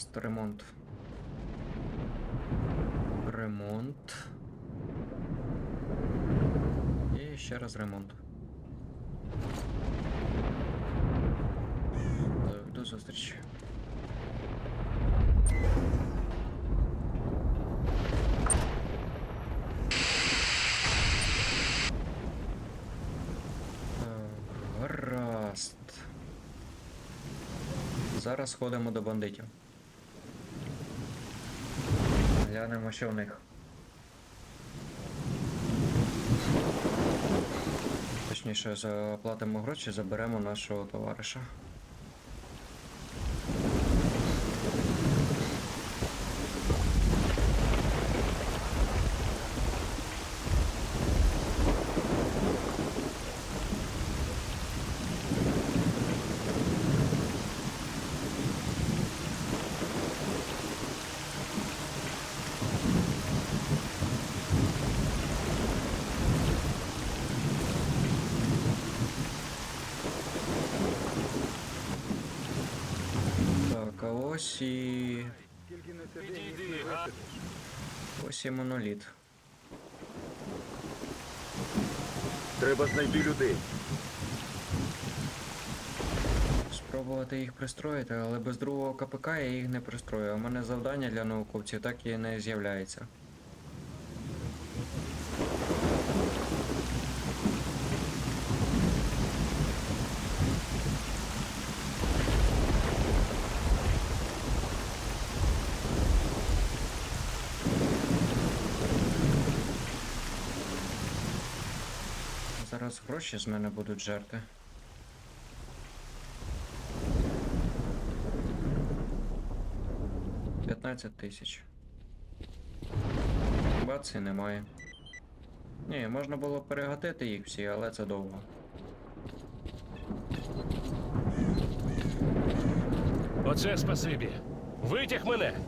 Гаразд, ремонт. Ремонт. І ще раз ремонт. Так, до зустрічі. Зараз ходимо до бандитів. Глянемо, що в них. Точніше, заплатимо гроші, заберемо нашого товариша. Так, а ось і. Ось і моноліт. Треба знайти людей. Спробувати їх пристроїти, але без другого КПК я їх не пристрою. У мене завдання для науковців так і не з'являється. Зараз гроші з мене будуть жерти. П'ятнадцять тисяч. Бац немає. Ні, можна було перегатити їх всі, але це довго. Оце спасибі. Витяг мене.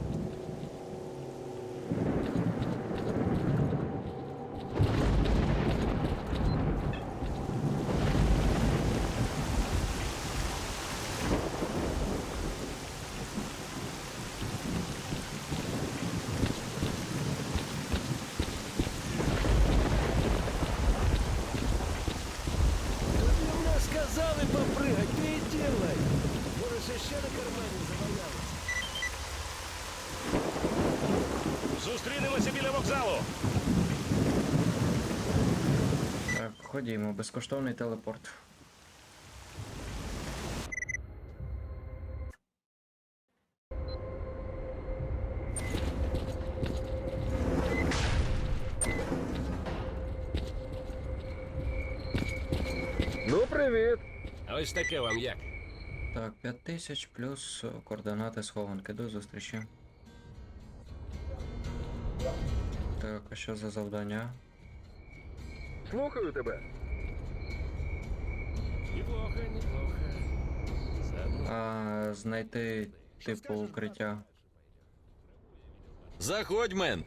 Ходімо, безкоштовний телепорт. Ну, привіт. А ось таке вам як. Так, 5000 плюс е, координати схованки. До зустрічі. Так, а що за завдання? Слухаю тебе. Неплохо, неплохо. А знайти типу укриття. Заходь, мен.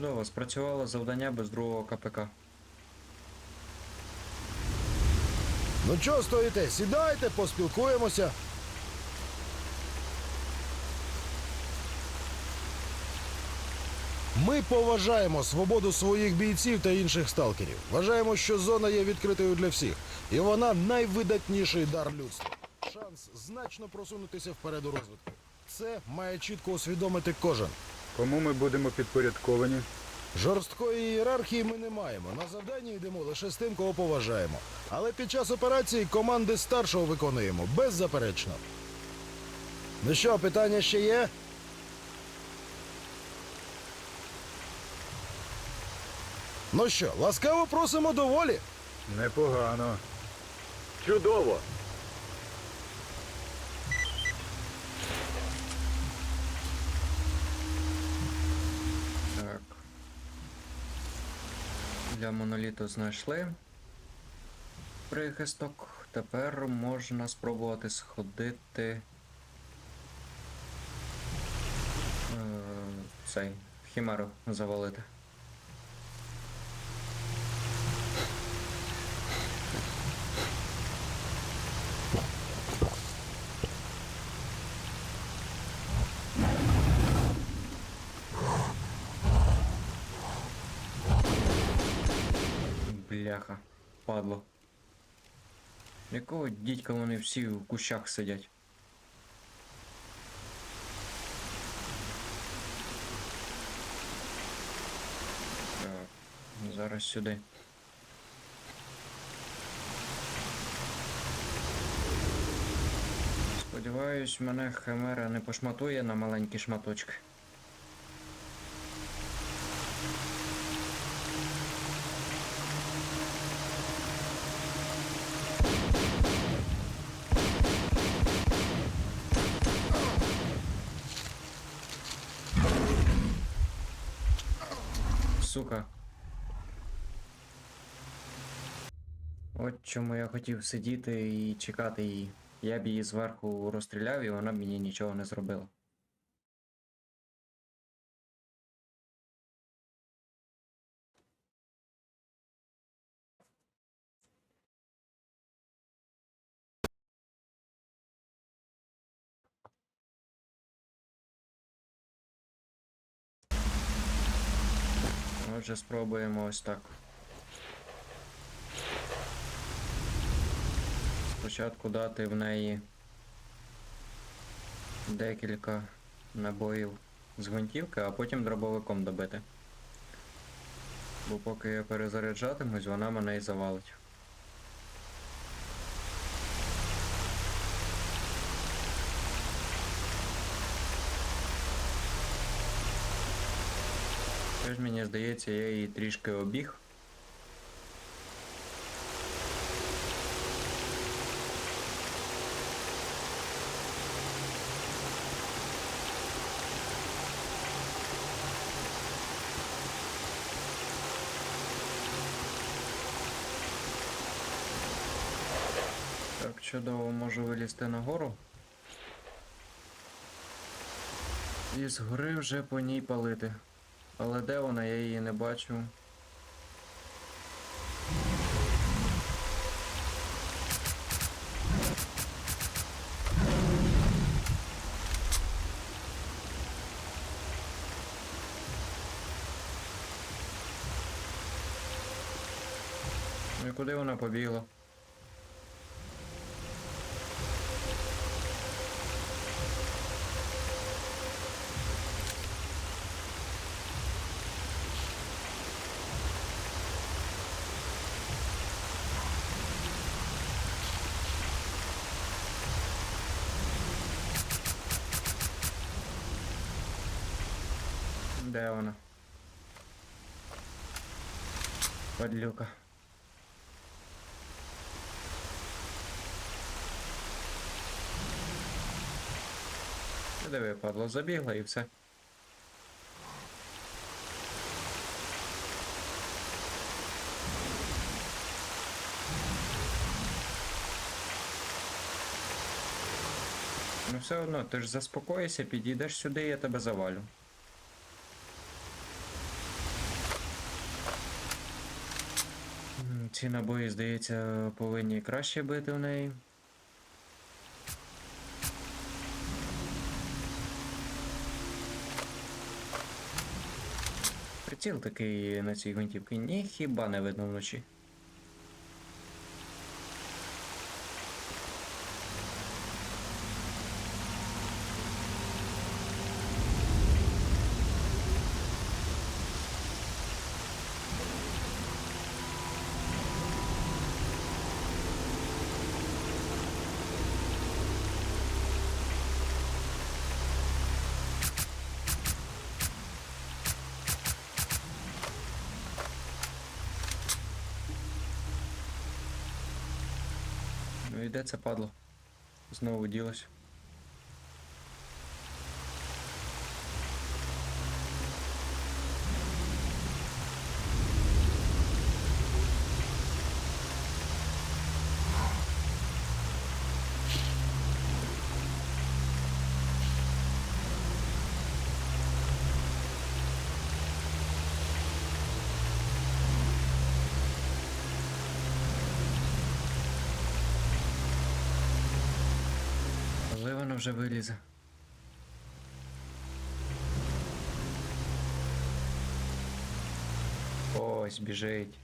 Чудово, спрацювало завдання без другого КПК. Ну чого стоїте? Сідайте, поспілкуємося. Ми поважаємо свободу своїх бійців та інших сталкерів. Вважаємо, що зона є відкритою для всіх, і вона найвидатніший дар людства. Шанс значно просунутися вперед у розвитку. Це має чітко усвідомити кожен. Кому ми будемо підпорядковані? Жорсткої ієрархії ми не маємо. На завдання йдемо лише з тим, кого поважаємо. Але під час операції команди старшого виконуємо беззаперечно. Ну що, питання ще є? Ну що, ласкаво просимо до волі. Непогано. Чудово. Для моноліту знайшли прихисток. Тепер можна спробувати сходити. Е, цей хімеру завалити. Бляха, падло. Якого дідька вони всі в кущах сидять? Так, зараз сюди. Сподіваюсь, мене химера не пошматує на маленькі шматочки. Сука. От чому я хотів сидіти і чекати її. Я б її зверху розстріляв і вона б мені нічого не зробила. Отже, спробуємо ось так. Спочатку дати в неї декілька набоїв з гвинтівки, а потім дробовиком добити. Бо поки я перезаряджатимусь, вона мене і завалить. Мені здається, я її трішки обіг. Чудово можу вилізти нагору. І згори вже по ній палити. Але де вона, я її не бачу. Ну куди вона побігла? Де вона? Падлюка. Ти Диви, падло, забігла і все. Ну все одно, ти ж заспокоїся, підійдеш сюди, я тебе завалю. Ці набої, здається, повинні краще бити в неї. Приціл такий на цій гвинтівці ні хіба не видно вночі. Ну де це падло? Знову ділось. Коли воно вже вилізе? Ось біжить.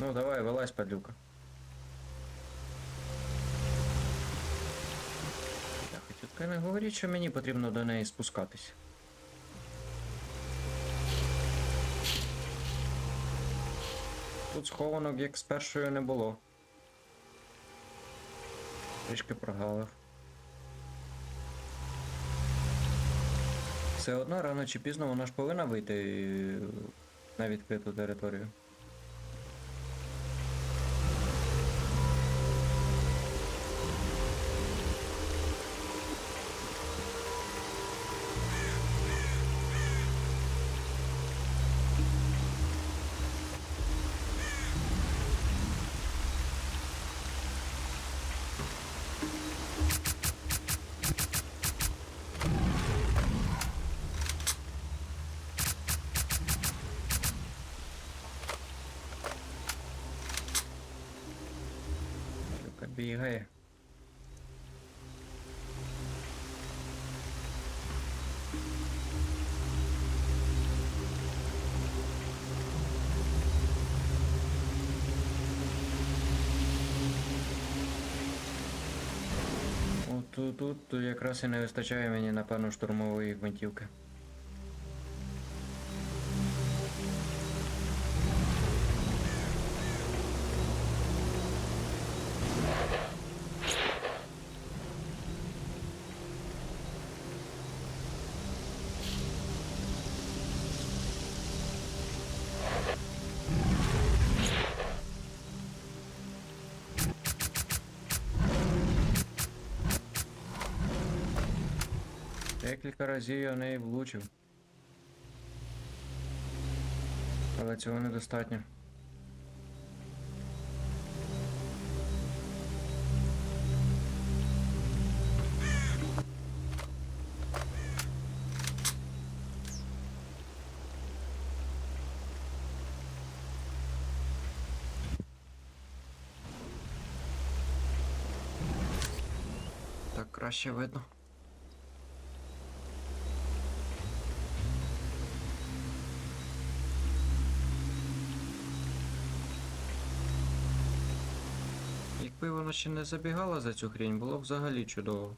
Ну давай, вилазь, падлюка. Я хотів тільки не говоріть, що мені потрібно до неї спускатись. Тут схованок як з першою не було. Трішки прогалив. Все одно рано чи пізно вона ж повинна вийти е, на відкриту територію. Бігає. От тут, тут якраз і не вистачає мені, напевно, штурмової гвинтівки. Декілька разів я в неї влучив. Але цього недостатньо. Так краще видно. Вона ще не забігала за цю хрінь, було взагалі чудово.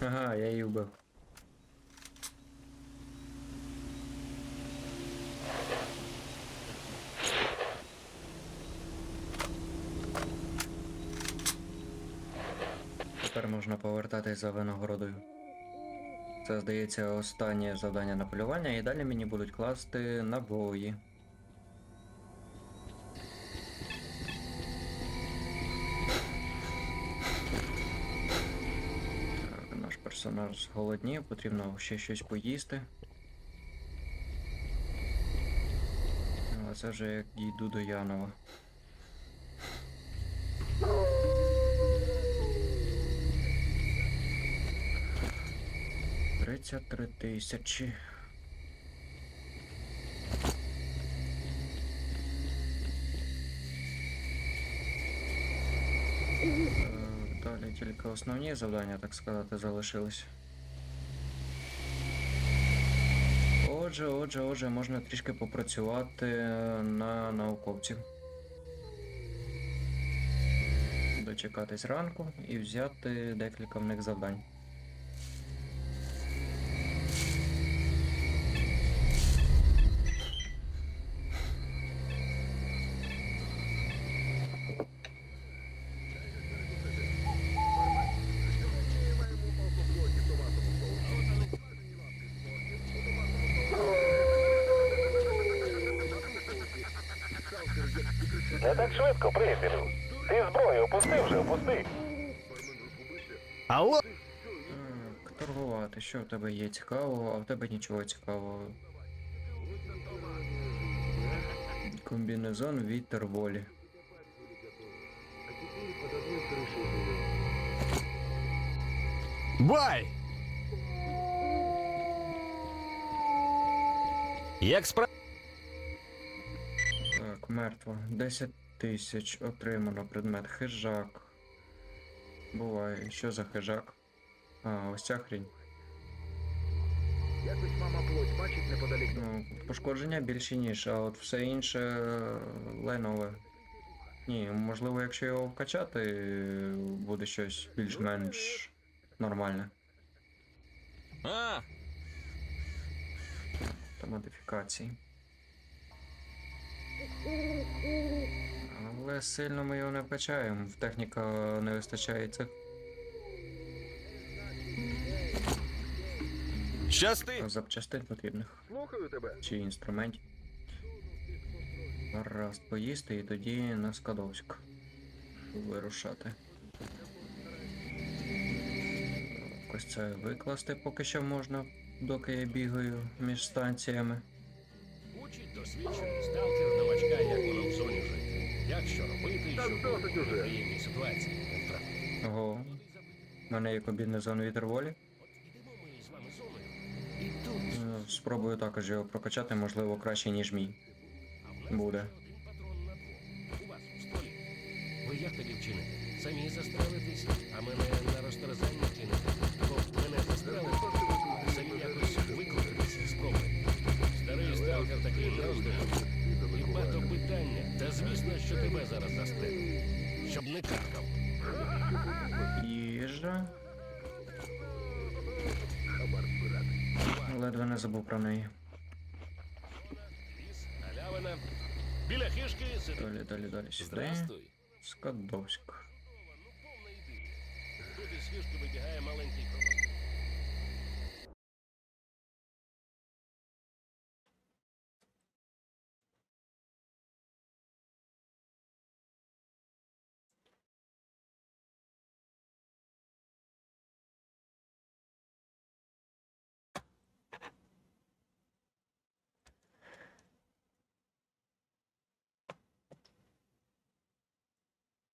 Ага, я її вбив. Тепер можна повертатись за винагородою. Це, здається, останнє завдання на полювання, і далі мені будуть класти набої. Так, наш персонаж зголоднів, потрібно ще щось поїсти. Але це вже як дійду до Янова. Тридцять три тисячі. Е, Далі тільки основні завдання, так сказати, залишились. Отже, отже, отже, можна трішки попрацювати на науковців. Дочекатись ранку і взяти декілька в них завдань. Не так швидко, приятелю. Ти зброю опусти вже, опусти. Алло? Так, торгувати, що в тебе є цікавого, а в тебе нічого цікавого. Комбінезон вітер волі. Бай! Як справ... Мертво. 10 тисяч отримано предмет. Хижак. Буває. Що за хижак? А, ось ця хрінь. Якось мама плоть бачить неподалік. Ну, пошкодження більші, ніж, а от все інше е, лайнове. Ні, можливо, якщо його вкачати, буде щось більш-менш нормальне. А, Та модифікації. Але сильно ми його не вкачаємо. В техніка не вистачає цих щасти. запчастин потрібних. Слухаю тебе. чи інструментів. Раз поїсти і тоді на Скадовськ вирушати. Ось це викласти поки що можна, доки я бігаю між станціями. Учить досвідчений сталкер новачка, як воно в зоні жити. Як що робити, Та щоб досить в уже. неприємній ситуації не втрапити. Ого, мене є комбінезон вітер волі. Ідемо ми з вами зоною. І тут Е, Спробую також його прокачати, можливо, краще, ніж мій. А в нас Буде. лише один патрон на двох. У вас в столі. Ви як тоді вчините? Самі застрелитесь, а мене на розтерзання кинете. Або мене застрелите, а самі якось викрутитися спробуйте. Старий такий не роздумав. Хіба то питання? Та звісно, що тебе зараз застрелять. Щоб не каркав. Їжа. Ледве не забув про неї. Біля хижки сидить. Далі, далі, далі сюди. Здрастуй. Скадовськ. Ну, повна ідилія. Тут із хижки вибігає маленький кролик.